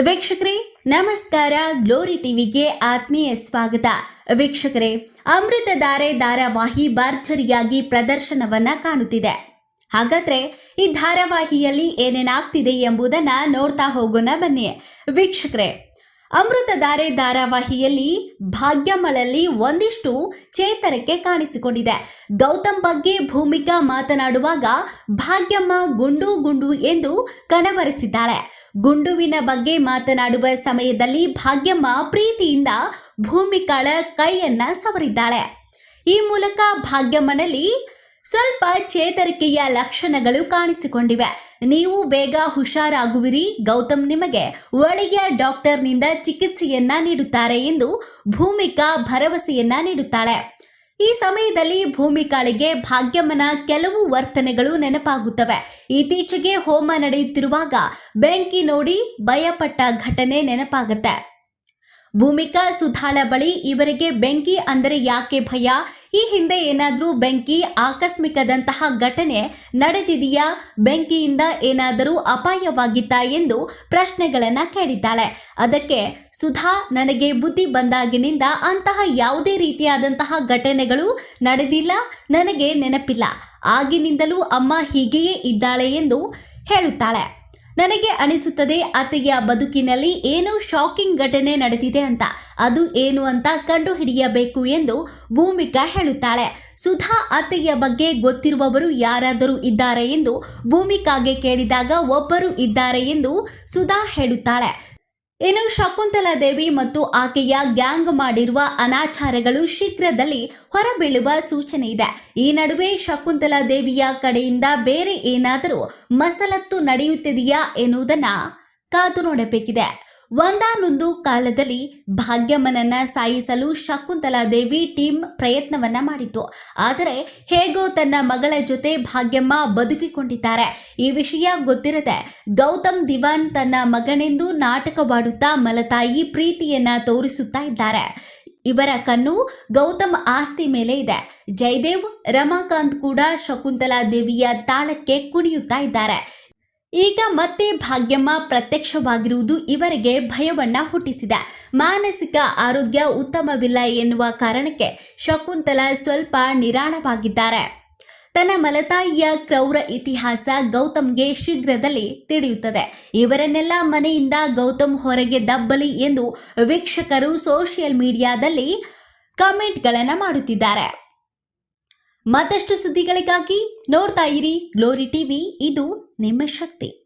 ವೀಕ್ಷಕರೇ, ನಮಸ್ಕಾರ. ಗ್ಲೋರಿ ಟಿವಿಗೆ ಆತ್ಮೀಯ ಸ್ವಾಗತ. ವೀಕ್ಷಕರೇ ಅಮೃತಧಾರೆ ಧಾರಾವಾಹಿ ಭರ್ಜರಿಯಾಗಿ ಪ್ರದರ್ಶನವನ್ನ ಕಾಣುತ್ತಿದೆ. ಹಾಗಾದ್ರೆ ಈ ಧಾರಾವಾಹಿಯಲ್ಲಿ ಏನೇನಾಗ್ತಿದೆ ಎಂಬುದನ್ನ ನೋಡ್ತಾ ಹೋಗೋಣ ಬನ್ನಿ. ವೀಕ್ಷಕರೇ ಅಮೃತಧಾರೆ ಧಾರಾವಾಹಿಯಲ್ಲಿ ಭಾಗ್ಯಮಳಲ್ಲಿ ಒಂದಿಷ್ಟು ಚೇತರಿಕೆ ಕಾಣಿಸಿಕೊಂಡಿದೆ. ಗೌತಮ್ ಬಗ್ಗೆ ಭೂಮಿಕಾ ಮಾತನಾಡುವಾಗ ಭಾಗ್ಯಮ್ಮ ಗುಂಡು ಗುಂಡು ಎಂದು ಕಣವರಿಸಿದ್ದಾಳೆ. ಗುಂಡುವಿನ ಬಗ್ಗೆ ಮಾತನಾಡುವ ಸಮಯದಲ್ಲಿ ಭಾಗ್ಯಮ್ಮ ಪ್ರೀತಿಯಿಂದ ಭೂಮಿಕಾಳ ಕೈಯನ್ನ ಸವರಿದ್ದಾಳೆ. ಈ ಮೂಲಕ ಭಾಗ್ಯಮ್ಮನಲ್ಲಿ ಸ್ವಲ್ಪ ಚೇತರಿಕೆಯ ಲಕ್ಷಣಗಳು ಕಾಣಿಸಿಕೊಂಡಿವೆ. ನೀವು ಬೇಗ ಹುಷಾರಾಗುವಿರಿ. ಗೌತಮ್ ನಿಮಗೆ ಒಳ್ಳೆಯ ಡಾಕ್ಟರ್ನಿಂದ ಚಿಕಿತ್ಸೆಯನ್ನ ನೀಡುತ್ತಾರೆ ಎಂದು ಭೂಮಿಕಾ ಭರವಸೆಯನ್ನ ನೀಡುತ್ತಾಳೆ. ಈ ಸಮಯದಲ್ಲಿ ಭೂಮಿಕಾಳಿಗೆ ಭಾಗ್ಯಮ್ಮನ ಕೆಲವು ವರ್ತನೆಗಳು ನೆನಪಾಗುತ್ತವೆ. ಇತ್ತೀಚೆಗೆ ಹೋಮ ನಡೆಯುತ್ತಿರುವಾಗ ಬೆಂಕಿ ನೋಡಿ ಭಯಪಟ್ಟ ಘಟನೆ ನೆನಪಾಗುತ್ತೆ. ಭೂಮಿಕಾ ಸುಧಾಳ ಬಳಿ ಇವರಿಗೆ ಬೆಂಕಿ ಅಂದರೆ ಯಾಕೆ ಭಯ? ಈ ಹಿಂದೆ ಏನಾದರೂ ಬೆಂಕಿ, ಆಕಸ್ಮಿಕದಂತಹ ಘಟನೆ ನಡೆದಿದೆಯಾ? ಬೆಂಕಿಯಿಂದ ಏನಾದರೂ ಅಪಾಯವಾಗಿತ್ತಾ ಎಂದು ಪ್ರಶ್ನೆಗಳನ್ನು ಕೇಳಿದ್ದಾಳೆ. ಅದಕ್ಕೆ, ಸುಧಾ, ನನಗೆ ಬುದ್ಧಿ ಬಂದಾಗಿನಿಂದ ಅಂತಹ ಯಾವುದೇ ರೀತಿಯಾದಂತಹ ಘಟನೆಗಳು ನಡೆದಿಲ್ಲ, ನನಗೆ ನೆನಪಿಲ್ಲ. ಆಗಿನಿಂದಲೂ ಅಮ್ಮ ಹೀಗೆಯೇ ಇದ್ದಾಳೆ ಎಂದು ಹೇಳುತ್ತಾಳೆ. ನನಗೆ ಅನಿಸುತ್ತದೆ ಆತೆಯ ಬದುಕಿನಲ್ಲಿ ಏನೋ ಶಾಕಿಂಗ್ ಘಟನೆ ನಡೆದಿದೆ ಅಂತ. ಅದು ಏನು ಅಂತ ಕಂಡುಹಿಡಿಯಬೇಕು ಎಂದು ಭೂಮಿಕಾ ಹೇಳುತ್ತಾಳೆ. ಸುಧಾ ಆತೆಯ ಬಗ್ಗೆ ಗೊತ್ತಿರುವವರು ಯಾರಾದರೂ ಇದ್ದಾರೆ ಎಂದು ಭೂಮಿಕಾಗೆ ಕೇಳಿದಾಗ ಒಬ್ಬರು ಇದ್ದಾರೆ ಎಂದು ಸುಧಾ ಹೇಳುತ್ತಾಳೆ. ಇನ್ನು ಶಕುಂತಲಾ ದೇವಿ ಮತ್ತು ಆಕೆಯ ಗ್ಯಾಂಗ್ ಮಾಡಿರುವ ಅನಾಚಾರಗಳು ಶೀಘ್ರದಲ್ಲಿ ಹೊರಬೀಳುವ ಸೂಚನೆ ಇದೆ. ಈ ನಡುವೆ ಶಕುಂತಲಾ ದೇವಿಯ ಕಡೆಯಿಂದ ಬೇರೆ ಏನಾದರೂ ಮಸಲತ್ತು ನಡೆಯುತ್ತಿದೆಯಾ ಎನ್ನುವುದನ್ನ ಕಾದು ನೋಡಬೇಕಿದೆ. ಒಂದಾನೊಂದು ಕಾಲದಲ್ಲಿ ಭಾಗ್ಯಮ್ಮನನ್ನ ಸಾಯಿಸಲು ಶಕುಂತಲಾ ದೇವಿ ಟೀಮ್ ಪ್ರಯತ್ನವನ್ನ ಮಾಡಿತ್ತು. ಆದರೆ ಹೇಗೋ ತನ್ನ ಮಗಳ ಜೊತೆ ಭಾಗ್ಯಮ್ಮ ಬದುಕಿಕೊಂಡಿದ್ದಾರೆ. ಈ ವಿಷಯ ಗೊತ್ತಿರದೆ ಗೌತಮ್ ದಿವಾನ್ ತನ್ನ ಮಗನೆಂದು ನಾಟಕವಾಡುತ್ತಾ ಮಲತಾಯಿ ಪ್ರೀತಿಯನ್ನ ತೋರಿಸುತ್ತಾ ಇದ್ದಾರೆ. ಇವರ ಕಣ್ಣು ಗೌತಮ್ ಆಸ್ತಿ ಮೇಲೆ ಇದೆ. ಜಯದೇವ್, ರಮಾಕಾಂತ್ ಕೂಡ ಶಕುಂತಲಾ ದೇವಿಯ ತಾಳಕ್ಕೆ ಕುಣಿಯುತ್ತಾ ಇದ್ದಾರೆ. ಈಗ ಮತ್ತೆ ಭಾಗ್ಯಮ್ಮ ಪ್ರತ್ಯಕ್ಷವಾಗಿರುವುದು ಇವರಿಗೆ ಭಯವನ್ನ ಹುಟ್ಟಿಸಿದೆ. ಮಾನಸಿಕ ಆರೋಗ್ಯ ಉತ್ತಮವಿಲ್ಲ ಎನ್ನುವ ಕಾರಣಕ್ಕೆ ಶಕುಂತಲಾ ಸ್ವಲ್ಪ ನಿರಾಳವಾಗಿದ್ದಾರೆ. ತನ್ನ ಮಲತಾಯಿಯ ಕ್ರೌರ ಇತಿಹಾಸ ಗೌತಮ್ಗೆ ಶೀಘ್ರದಲ್ಲಿ ತಿಳಿಯುತ್ತದೆ. ಇವರನ್ನೆಲ್ಲ ಮನೆಯಿಂದ ಗೌತಮ್ ಹೊರಗೆ ದಬ್ಬಲಿ ಎಂದು ವೀಕ್ಷಕರು ಸೋಷಿಯಲ್ ಮೀಡಿಯಾದಲ್ಲಿ ಕಮೆಂಟ್ಗಳನ್ನು ಮಾಡುತ್ತಿದ್ದಾರೆ. ಮತ್ತಷ್ಟು ಸುದ್ದಿಗಳಿಗಾಗಿ ನೋಡ್ತಾ ಇರಿ. ಗ್ಲೋರಿ ಟಿವಿ ಇದು ನಿಮ್ಮ ಶಕ್ತಿ.